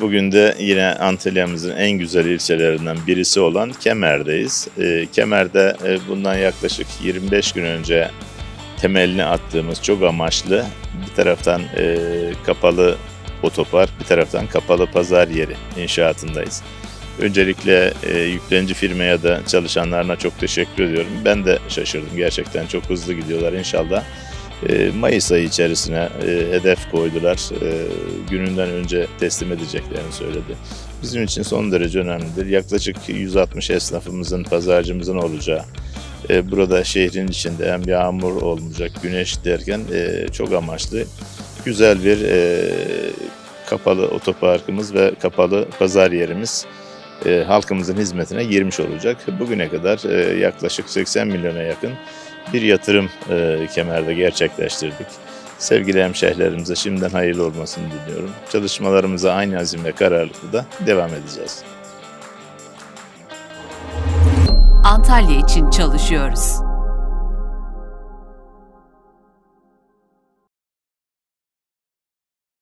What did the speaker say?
Bugün de yine Antalya'mızın en güzel ilçelerinden birisi olan Kemer'deyiz. Ee, Kemer'de e, bundan yaklaşık 25 gün önce temelini attığımız çok amaçlı bir taraftan e, kapalı otopark, bir taraftan kapalı pazar yeri inşaatındayız. Öncelikle e, yüklenici firmaya da çalışanlarına çok teşekkür ediyorum. Ben de şaşırdım gerçekten çok hızlı gidiyorlar inşallah. E, Mayıs ayı içerisine e, hedef koydular. E, gününden önce teslim edeceklerini söyledi. Bizim için son derece önemlidir. Yaklaşık 160 esnafımızın, pazarcımızın olacağı, e, burada şehrin içinde hem yağmur olmayacak, güneş derken e, çok amaçlı güzel bir kapalı otoparkımız ve kapalı pazar yerimiz halkımızın hizmetine girmiş olacak. Bugüne kadar yaklaşık 80 milyona yakın bir yatırım e, kemerde gerçekleştirdik. Sevgili hemşehrilerimize şimdiden hayırlı olmasını diliyorum. Çalışmalarımıza aynı azim ve kararlılıkla da devam edeceğiz. Antalya için çalışıyoruz.